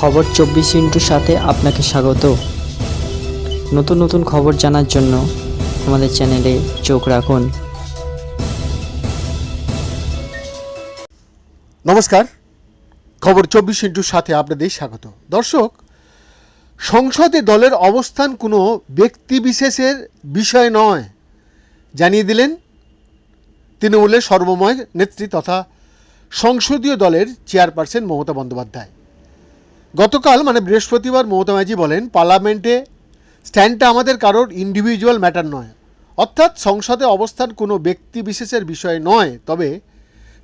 খবর চব্বিশ ইন্টুর সাথে আপনাকে স্বাগত। নতুন নতুন খবর জানার জন্য আমাদের চ্যানেলে চোখ রাখুন। নমস্কার। খবর চব্বিশ ইন্টুর সাথে আপনাদের স্বাগত। দর্শক, সংসদে দলের অবস্থান কোনো ব্যক্তিবিশেষের বিষয় নয়, জানিয়ে দিলেন তৃণমূলের সর্বময় নেত্রী তথা সংসদীয় দলের চেয়ারপারসন মমতা বন্দ্যোপাধ্যায়। গতকাল মানে বৃহস্পতিবার, মমতা ব্যানার্জি বলেন, পার্লামেন্টে স্ট্যান্ডটা আমাদের কারোর ইন্ডিভিজুয়াল ম্যাটার নয়। অর্থাৎ সংসদে অবস্থান কোনো ব্যক্তি বিশেষের বিষয় নয়। তবে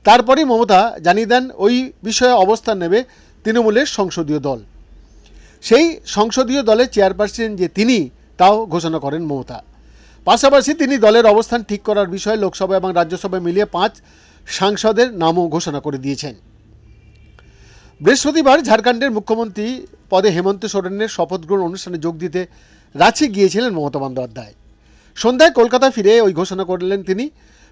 তারপরেই মমতা জানিয়ে দেন, ওই বিষয়ে অবস্থান নেবে তৃণমূলের সংসদীয় দল। সেই সংসদীয় দলের চেয়ারপারসন যে তিনি, তাও ঘোষণা করেন মমতা। পাশাপাশি তিনি দলের অবস্থান ঠিক করার বিষয়ে লোকসভা এবং রাজ্যসভায় মিলিয়ে পাঁচ সাংসদের নামও ঘোষণা করে দিয়েছেন। বৃহস্পতিবার ঝাড়খণ্ডের মুখ্যমন্ত্রী পদে হেমন্ত সোরেনের শপথ গ্রহণ অনুষ্ঠানে যোগ দিতে রাঁচি গিয়েছিলেন মমতা বন্দ্যোপাধ্যায়। সন্ধ্যায় কলকাতা ফিরে ওই ঘোষণা করলেন তিনি,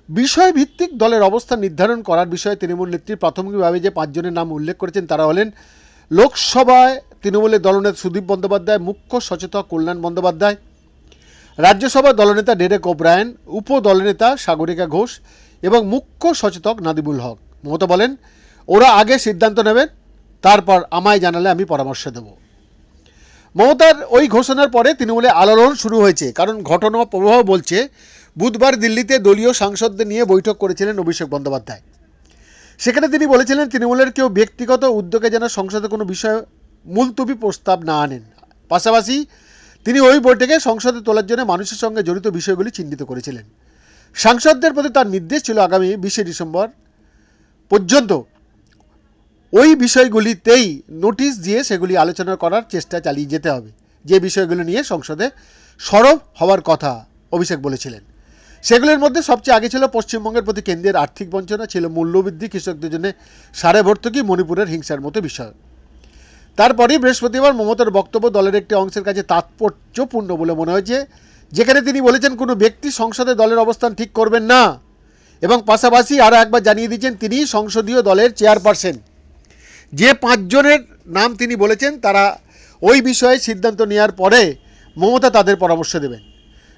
বিষয়ভিত্তিক দলের অবস্থান নির্ধারণ করার বিষয়ে তৃণমূল নেত্রী প্রাথমিকভাবে যে পাঁচজনের নাম উল্লেখ করেছেন তারা হলেন লোকসভায় তৃণমূলের দলনেতা সুদীপ বন্দ্যোপাধ্যায়, মুখ্য সচেতক কল্যাণ বন্দ্যোপাধ্যায়, রাজ্যসভার দলনেতা ডেরেক ওব্রায়ন, উপদলনেতা সাগরিকা ঘোষ এবং মুখ্য সচেতক নাদিবুল হক। মমতা বলেন, ওরা আগে সিদ্ধান্ত নেবেন তারপর আমায় জানালে আমি পরামর্শ দেব। মমতার ওই ঘোষণার পরে তৃণমূলে আলোড়ন শুরু হয়েছে, কারণ ঘটনা প্রবাহ বলছে, বুধবার দিল্লিতে দলীয় সাংসদদের নিয়ে বৈঠক করেছিলেন অভিষেক বন্দ্যোপাধ্যায়। সেখানে তিনি বলেছিলেন, তৃণমূলের কেউ ব্যক্তিগত উদ্যোগে যেন সংসদে কোনো বিষয়ে মুলতুবি প্রস্তাব না আনেন। পাশাপাশি তিনি ওই বৈঠকে সংসদে তোলার জন্য মানুষের সঙ্গে জড়িত বিষয়গুলি চিহ্নিত করেছিলেন। সাংসদদের প্রতি তার নির্দেশ ছিল আগামী বিশে ডিসেম্বর পর্যন্ত ওই বিষয়গুলিতেই নোটিশ দিয়ে সেগুলি আলোচনা করার চেষ্টা চালিয়ে যেতে হবে। যে বিষয়গুলো নিয়ে সংসদে সরব হওয়ার কথা অভিষেক বলেছিলেন। সেগুলির মধ্যে সবচেয়ে আগে ছিল পশ্চিমবঙ্গের প্রতি কেন্দ্রের আর্থিক বঞ্চনা, ছিল মূল্যবৃদ্ধি, কৃষকদের জন্য সারে ভর্তুকি, মণিপুরের হিংসার মতো বিষয়। তারপরেই বৃহস্পতিবার মমতার বক্তব্য দলের একটি অংশের কাছে তাৎপর্যপূর্ণ বলে মনে হয়েছে যেখানে তিনি বলেছেন, কোনো ব্যক্তি সংসদে দলের অবস্থান ঠিক করবেন না। এবং পাশাপাশি আরও একবার জানিয়ে দিয়েছেন তিনি সংসদীয় দলের চেয়ারপারসন। যে পাঁচজনের নাম তিনি বলেছেন, তারা ওই বিষয়ে সিদ্ধান্ত নেওয়ার পরে মমতা তাদের পরামর্শ দেবেন।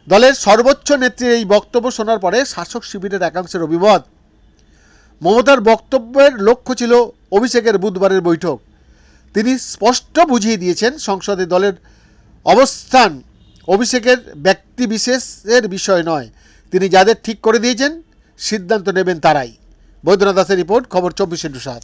দলের সর্বোচ্চ নেত্রীর এই বক্তব্য শোনার পরে শাসক শিবিরের একাংশের অভিমত। মমতার বক্তব্যের লক্ষ্য ছিল অভিষেকের বুধবারের বৈঠক। তিনি স্পষ্ট বুঝিয়ে দিয়েছেন সংসদে দলের অবস্থান অভিষেকের ব্যক্তিবিশেষের বিষয় নয়। তিনি যাদের ঠিক করে দিয়েছেন, সিদ্ধান্ত নেবেন তারাই। বৈদ্যনাথ দাসের রিপোর্ট, খবর চব্বিশ ইন্টু সাত।